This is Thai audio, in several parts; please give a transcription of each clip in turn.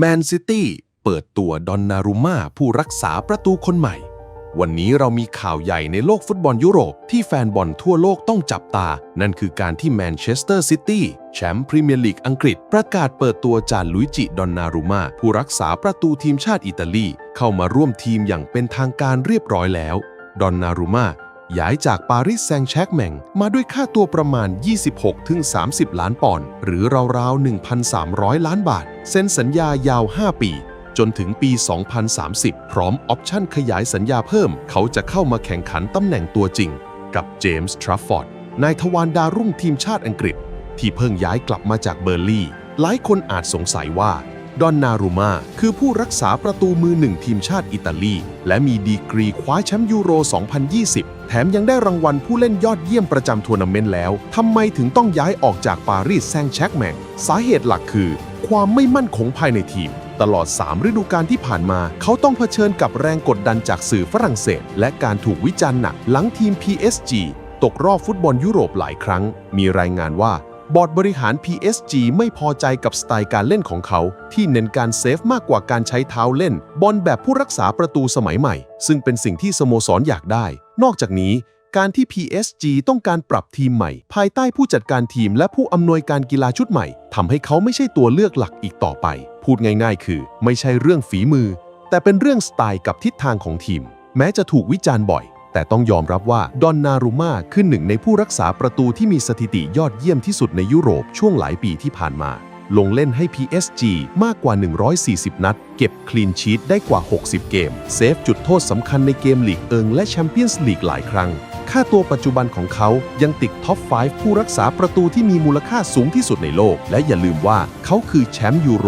แมนซิตี้เปิดตัวดอนนารุม่าผู้รักษาประตูคนใหม่ วันนี้เรามีข่าวใหญ่ในโลกฟุตบอลยุโรปที่แฟนบอลทั่วโลกต้องจับตา นั่นคือการที่แมนเชสเตอร์ซิตี้แชมป์พรีเมียร์ลีกอังกฤษ ประกาศเปิดตัวจานลุยจิดอนนารุม่าผู้รักษาประตูทีมชาติอิตาลี เข้ามาร่วมทีมอย่างเป็นทางการเรียบร้อยแล้ว ดอนนารุม่า ย้ายจากปารีสแซงต์แชกแมงมาด้วยค่าตัวประมาณ 26-30 ล้านปอนด์หรือราวๆ 1,300 ล้านบาท เซ็นสัญญายาว 5 ปี จนถึงปี 2030 พร้อมออปชั่นขยายสัญญาเพิ่ม เขาจะเข้ามาแข่งขันตำแหน่งตัวจริง กับเจมส์ทรัฟฟอร์ดนายทวารดารุ่งทีมชาติอังกฤษ ที่เพิ่งย้ายกลับมาจากเบอร์ลี่ หลายคนอาจสงสัยว่าดอนนารุมาคือผู้รักษาประตูมือหนึ่งทีมชาติอิตาลี และมีดีกรีคว้าแชมป์ยูโร 2020 แถมยังได้รางวัลผู้เล่นยอดเยี่ยมประจำทัวร์นาเมนต์แล้ว ทำไมถึงต้องย้ายออกจากปารีสแซงแชร์กแมง สาเหตุหลักคือ ความไม่มั่นคงภายในทีม ตลอด 3 ฤดูกาลที่ผ่านมา เขาต้องเผชิญกับแรงกดดันจากสื่อฝรั่งเศส และการถูกวิจารณ์หนักหลังทีม PSG ตกรอบฟุตบอลยุโรปหลายครั้ง มีรายงานว่า บอร์ดบริหาร PSG ไม่พอใจกับสไตล์การเล่นของเขา ที่เน้นการเซฟมากกว่าการใช้เท้าเล่น บอลแบบผู้รักษาประตูสมัยใหม่ ซึ่งเป็นสิ่งที่สโมสรอยากได้ นอกจากนี้ การที่ PSG ต้องการปรับทีมใหม่ ภายใต้ผู้จัดการทีมและผู้อำนวยการกีฬาชุดใหม่ทำให้เขาไม่ใช่ตัวเลือกหลักอีกต่อไป พูดง่าย ๆ คือ ไม่ใช่เรื่องฝีมือ แต่เป็นเรื่องสไตล์กับทิศทางของทีม แม้จะถูกวิจารณ์บ่อย แต่ต้องยอมรับว่าดอนนารุม่าคือหนึ่งในผู้รักษาประตูที่มีสถิติยอดเยี่ยมที่สุดในยุโรปช่วงหลายปีที่ผ่านมา ลงเล่นให้ PSG มากกว่า 140 นัด เก็บคลีนชีตได้กว่า 60 เกม เซฟจุดโทษสำคัญในเกมลีกเอิงและแชมเปี้ยนส์ลีกหลายครั้ง ค่าตัวปัจจุบันของเขายังติดท็อป 5 ผู้รักษาประตูที่มีมูลค่าสูงที่สุดในโลก และอย่าลืมว่าเขาคือแชมป์ยูโร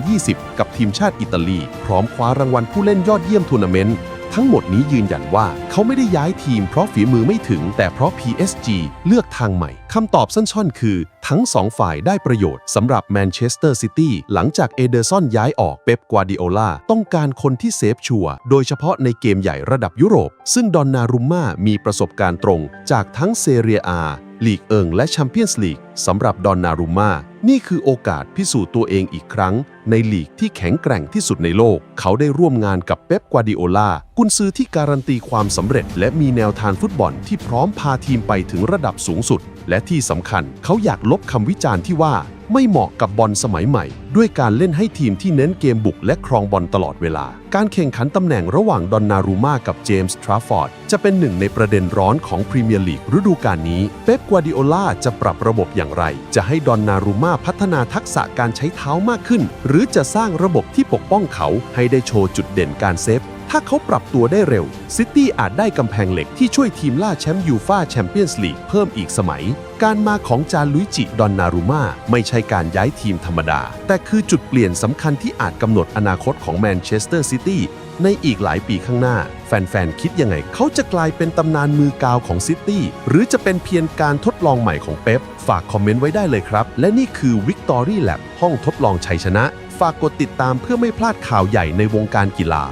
2020 กับทีมชาติอิตาลี พร้อมคว้ารางวัลผู้เล่นยอดเยี่ยมทัวร์นาเมนต์ ทั้งหมดนี้ยืนยันว่าเขาไม่ได้ย้ายทีมเพราะฝีมือไม่ถึง แต่เพราะ PSG เลือกทางใหม่คำตอบสั้นๆ คือ ทั้งสองฝ่ายได้ประโยชน์สำหรับแมนเชสเตอร์ซิตี้หลังจากเอเดอร์สันย้ายออกเป๊ปกวาดิโอลาต้องการคนที่เซฟชัวโดยเฉพาะในเกมใหญ่ระดับยุโรป ซึ่งดอนนารุมม่ามีประสบการณ์ตรงจากทั้งเซเรียอา ลีกเอิงและแชมเปี้ยนส์ลีกสำหรับดอนนารุม่านี่คือโอกาสพิสูจน์ตัวเองอีกครั้ง ในลีกที่แข็งแกร่งที่สุดในโลก เขาได้ร่วมงานกับเป๊ป กวาดิโอลา กุนซือที่การันตีความสำเร็จ และมีแนวทางฟุตบอลที่พร้อมพาทีมไปถึงระดับสูงสุด และที่สำคัญ เขาอยากลบคำวิจารณ์ที่ว่า ไม่เหมาะกับบอลสมัยใหม่ ด้วยการเล่นให้ทีมที่เน้นเกมบุกและครองบอลตลอดเวลา การแข่งขันตำแหน่งระหว่างดอนนารูมากับเจมส์ทราฟฟอร์ดจะเป็นหนึ่งในประเด็นร้อนของพรีเมียร์ลีกฤดูกาลนี้ เป๊ปกัวดิโอลาจะปรับระบบอย่างไร จะให้ดอนนารูมาพัฒนาทักษะการใช้เท้ามากขึ้น หรือจะสร้างระบบที่ปกป้องเขาให้ได้โชว์จุดเด่นการเซฟ ถ้าเขาปรับตัวได้เร็ว ซิตี้อาจได้กำแพงเหล็กที่ช่วยทีมล่าแชมป์ยูฟาแชมเปี้ยนส์ลีกเพิ่มอีกสมัย การมาของจานลุยจิ ดอนนารุมาไม่ใช่การย้ายทีมธรรมดา แต่คือจุดเปลี่ยนสำคัญที่อาจกำหนดอนาคตของแมนเชสเตอร์ซิตี้ในอีกหลายปีข้างหน้า แฟนๆ คิดยังไง เขาจะกลายเป็นตำนานมือกาวของซิตี้ หรือจะเป็นเพียงการทดลองใหม่ของเป๊ป ฝากคอมเมนต์ไว้ได้เลยครับ และนี่คือ Victory Lab ห้องทดลองชัยชนะ ฝากกดติดตามเพื่อไม่พลาดข่าวใหญ่ในวงการกีฬา